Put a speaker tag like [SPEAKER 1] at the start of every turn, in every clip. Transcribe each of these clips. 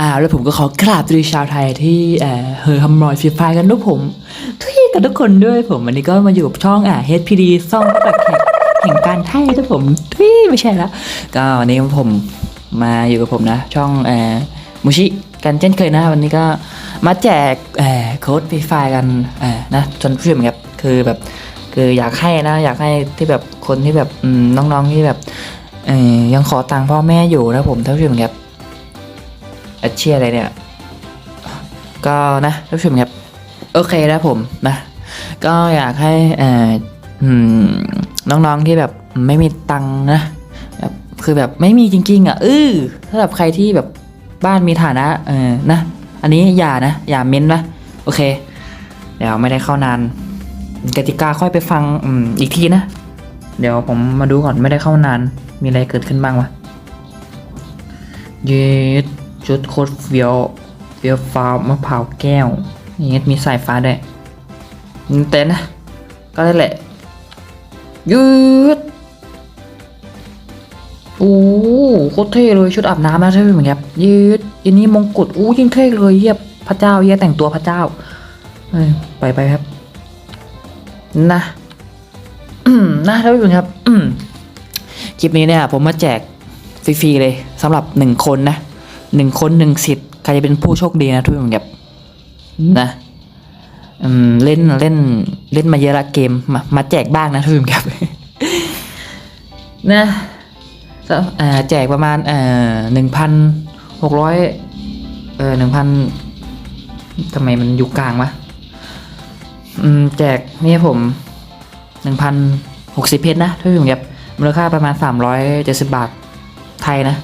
[SPEAKER 1] อ่าแล้วผมก็ขอกราบดีชาวไทยที่เอ่อเฮอฮัมรอยฟรีไฟกันทุกผมทุกกับทุกคนด้วยผมวันนี้ก็มาอยู่กับช่องอ่า HPD ซ่องแบบแข่งแห่งการไทยทุกผมทุยไม่ใช่ละก็วันนี้ผมมาอยู่กับผมนะ ช่องเอ่อมูชิกันเช่นเคยนะ วันนี้ก็ มาแจกเอ่อโค้ดฟรีไฟกันเออนะจนผู้ชมครับคือแบบคืออยากให้นะ อยากให้ที่แบบคนที่แบบน้องๆที่แบบยังขอตังค์พ่อแม่อยู่นะผมท่านผู้ชมครับแอดเชียอะไรเนี่ย ก็นะท่านผู้ชมครับโอเคนะผมนะ ก็อยากให้เอ่อน้องๆที่แบบไม่มีตังค์นะแบบคือแบบไม่มีจริงๆอะเออถ้าแบบใครที่แบบบ้านมีฐานะเออนะ อันนี้อย่านะ อย่าเม้นนะ โอเค เดี๋ยวไม่ได้เข้านาน กติกาค่อยไปฟังอืมอีกทีนะ เดี๋ยวผมมาดูก่อนไม่ได้เข้านาน มีอะไรเกิดขึ้นบ้างวะย็ดชุดโคตรเฟียวเฟียวฟ้ามะพร้าวแก้วเย็ดมีสายฟ้าด้วยเต้นนะ ก็ได้แหละยืด โอ้โคตรเท่เลยชุดอาบน้ำนะใช่ไหมเหมือนครับยืดอันนี้มงกุฎอู้ยิ่งเท่เลยเยียบพระเจ้าเยียแต่งตัวพระเจ้าไปไปครับ นะนะท่านผู้ชมครับคลิปนี้เนี่ย ผมมาแจกฟรีๆเลยสำหรับหนึ่งคนนะหนึ่งคนหนึ่งสิทธิ์ใครจะเป็นผู้โชคดีนะทุกคนครับนะเล่นเล่นเล่นมาเยอะละเกมมามาแจกบ้างนะทุกคนครับ นะ แจกประมาณหนึ่งพันหกร้อยเออหนึ่งพันทำไมมันอยู่กลางวะแจกนี่ผมหนึ่งพันหกสิบเพชรนะทุกคนครับมูลค่าประมาณสามร้อยเจ็ดสิบบาทไทยนะ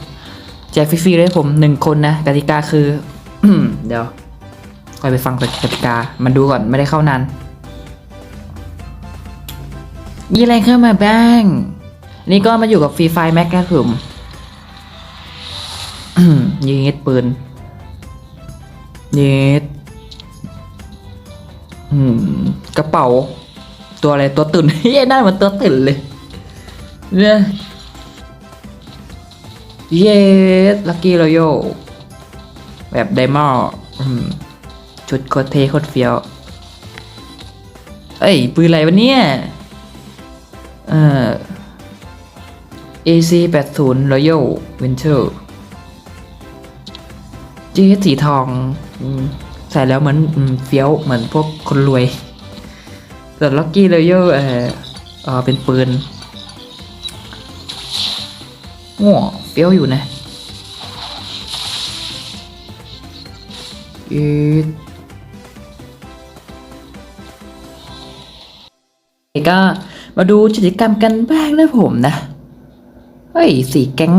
[SPEAKER 1] แจกฟรีๆเลยผมหนึ่งคนนะกติกาคือ เดี๋ยวคอยไปฟังกติกา มันดูก่อนไม่ได้เข้านานมีอะไรเข้ามาบ้าง นี่ก็มาอยู่กับฟรีไฟแม็กนะผมยิงเง็ดปืนเง็ดกระเป๋า ตัวอะไรตัวตื่นเฮ้ยน่ามือนตัวตื่นเลยเนี่ยเยสลักกี้รอยัลแบบไดมอนด์อืมชุดโคตรเทโคตรเฟี้ยว เอ้ย ปืนอะไรวะเนี่ย เอ่อ AC 8 0 Royal Winter เจสสีทองอใส่แล้วเหมือนอเฟี้ยวเหมือนพวกคนรวยส่วนลักกี้รอยัลเออเออเป็นปืนง่วเปี้ยวอยู่นะอืดก็มาดูกิจกรรมกันบ้างนะผมนะ เฮ้ยสีแก๊ง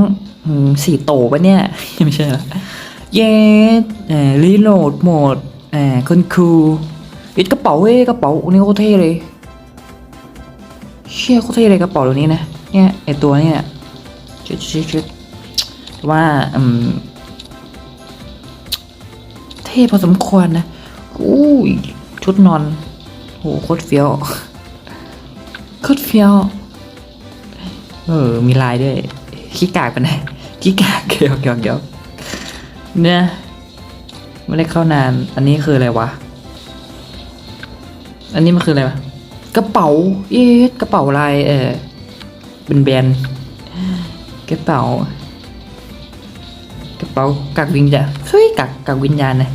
[SPEAKER 1] สีโตปะเนี่ย ไม่ใช่เหรอเย้เออรีโหลดโหมดเอ่อคุณครูยึดกระเป๋าเว้ยกระเป๋าอันนี้โคตรเท่เลย เชี่ยโคตรเท่เลยกระเป๋าตัวนี้นะ เนี่ยไอตัวเนี้เนี่ยชุดชุดชุดว่าอืมเท่พอสมควรนะอู้ยชุดนอนโหโคตรเฟี้ยวโคตรเฟี้ยว เออ มีลายด้วยขี้กากไปไหนขี้กากเกี่ยวเกี่ยวเกี่ยวเนี่ยไม่ได้เข้านาน อันนี้คืออะไรวะ อันนี้มันคืออะไรวะ กระเป๋า เอ๊ะกระเป๋าลาย เออเป็นแบรนด์กระเป๋า กระเป๋ากักวิญญาณเฮ้ยกักกักวิญญาณนะ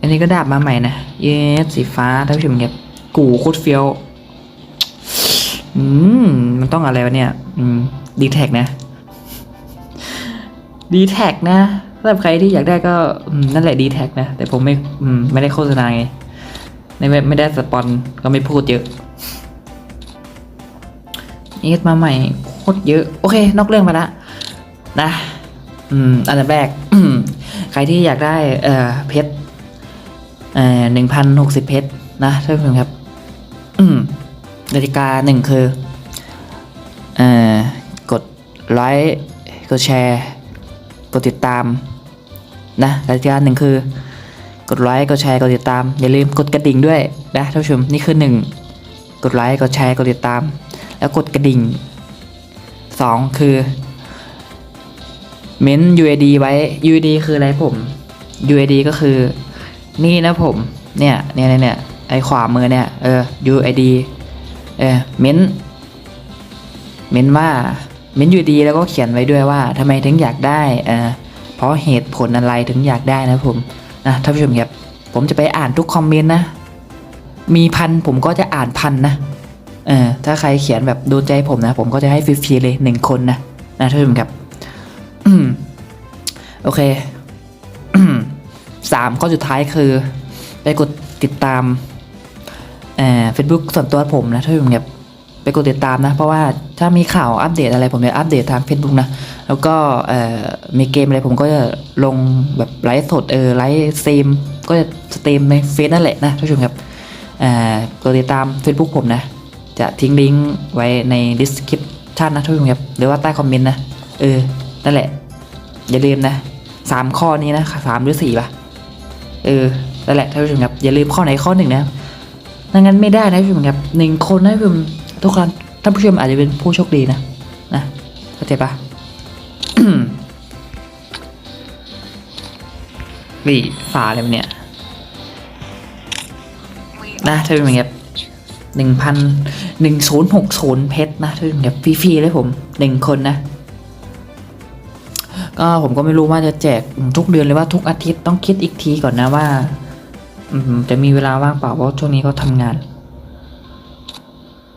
[SPEAKER 1] อันนี้ก็ดาบมาใหม่นะ เยสสีฟ้าท่านผู้ชมครับกูโคตรเฟี้ยว อืม มันต้องอะไรวะเนี่ย อืมดีแท็กนะดีแท็กนะสำหรับใครที่อยากได้ก็นั่นแหละดีแท็กนะ แต่ผมไม่อืมไม่ได้โฆษณาไงไม่ไม่ไม่ได้สปอนก็ไม่พูดเยอะเอสมาใหม่โคตรเยอะ โอเค นอกเรื่องไปละนะ อืม อันดับแรก ใครที่อยากได้ เอ่อ เพชรเอ่อหนึ่งพันหกสิบเพชรนะท่านผู้ชมครับ อืม กติกาหนึ่งคือเอ่อกดไลค์กดแชร์ กดติดตามนะกติกาหนึ่งคือกดไลค์กดแชร์กดติดตาม อย่าลืมกดกระดิ่งด้วยนะท่านผู้ชมนี่คือหนึ่งกดไลค์กดแชร์กดติดตาม แล้วกดกระดิ่งสองคือเม้น UID ไว้ UID คืออะไรผม UID ก็คือ นี่นะผม เนี่ยเนี่ยเนี่ยไอขวามือเนี่ย เออ UID เออเม้นเม้นว่าเม้น UID แล้วก็เขียนไว้ด้วยว่าทำไมถึงอยากได้เออเพราะเหตุผลอะไรถึงอยากได้นะผมนะท่านผู้ชมครับผมจะไปอ่านทุกคอมเมนต์นะ มีพันผมก็จะอ่านพันนะเออถ้าใครเขียนแบบโดนใจผมนะ ผมก็จะให้ฟรีๆเลยหนึ่งคนนะนะท่านผู้ชมครับโอเคสามข้อสุดท้ายคือ ไปกดติดตาม เฟซบุ๊กส่วนตัวผมนะถ้าผมแบบไปกดติดตามนะ เพราะว่าถ้ามีข่าวอัปเดตอะไรผมจะอัปเดตทาง Facebook นะ แล้วก็มีเกมอะไรผมก็จะลงแบบไลฟ์สดเออไลฟ์สตรีมก็จะสตรีมในเฟซนั่นแหละนะท่านผู้ชมครับกดติดตาม Facebook ผมนะ จะทิ้งลิงก์ไว้ใน description นะท่านผู้ชมครับหรือว่าใต้คอมเมนต์นะ เออ นั่นแหละ อย่าลืมนะสามข้อนี้นะสามหรือสี่ป่ะ เออ นั่นแหละท่านผู้ชมครับอย่าลืมข้อไหนข้อหนึ่งนะ ไม่งั้นไม่ได้นะท่านผู้ชมครับหนึ่งคนนะท่านผู้ชมทุกคนท่านผู้ชมอาจจะเป็นผู้โชคดีนะนะเข้าใจปะนี่ฝาอะไรวะเนี่ยนะท่านผู้ชมครับหนึ่งพันหนึ่งศูนย์หกศูนย์เพชรนะท่านผู้ชมครับฟรีๆเลยผมหนึ่งคนนะก็ผมก็ไม่รู้ว่าจะแจกทุกเดือนหรือว่าทุกอาทิตย์ต้องคิดอีกทีก่อนนะว่า อืมจะมีเวลาว่างเปล่าเพราะช่วงนี้ก็ทำงาน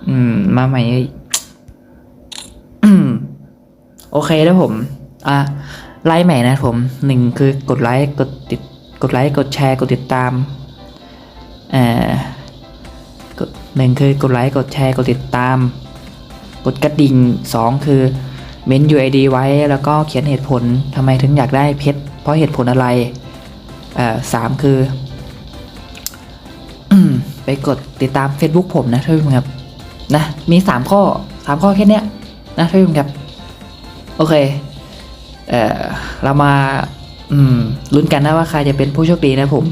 [SPEAKER 1] อืม มาใหม่โอเคแล้วผม อะไลค์ใหม่นะผมหนึ่งคือกดไลค์กดติดกดไลค์กดแชร์กดติดตามเอ่อหนึ่งคือกดไลค์กดแชร์กดติดตาม กดกระดิ่งสองคือเมน UID ไว้แล้วก็เขียนเหตุผลทำไมถึงอยากได้เพชรเพราะเหตุผลอะไรเอ่อสามคือ ไปกดติดตาม Facebook ผมนะท่านผู้ชมครับนะมีสามข้อสามข้อแค่เนี้ยนะท่านผู้ชมครับ โอเคเออเรามาอืมลุ้นกันนะว่าใครจะเป็นผู้โชคดีนะผม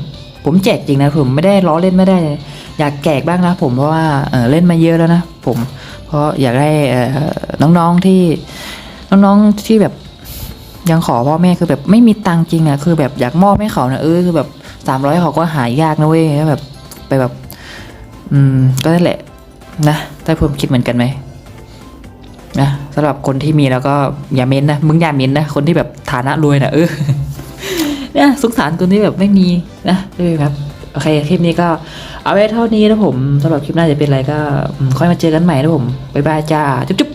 [SPEAKER 1] ผมแจกจริงนะผมไม่ได้ล้อเล่นไม่ได้ อยากแจกบ้างนะผมเพราะว่าเออเล่นมาเยอะแล้วนะผม เพราะอยากได้เออน้องๆที่น้องๆที่แบบยังขอพ่อแม่คือแบบไม่มีตังค์จริงอะคือแบบอยากมอบให้เขานะเออคือแบบสามร้อยเขาก็หายากนะเว้ยแล้วแบบไปแบบ อืมก็นั่นแหละ นะถ้าผมคิดเหมือนกันไหมนะสำหรับคนที่มีแล้วก็อย่าเม้นนะมึงอย่าเม้นนะคนที่แบบฐานะรวยนะเออเนี่ยสงสารคนที่แบบไม่มีนะเออครับโอเคคลิปนี้ก็เอาไว้เท่านี้นะผมสำหรับคลิปหน้าจะเป็นอะไรก็ค่อยมาเจอกันใหม่นะผมบ๊ายบายจ้าจุ๊บจุ๊บ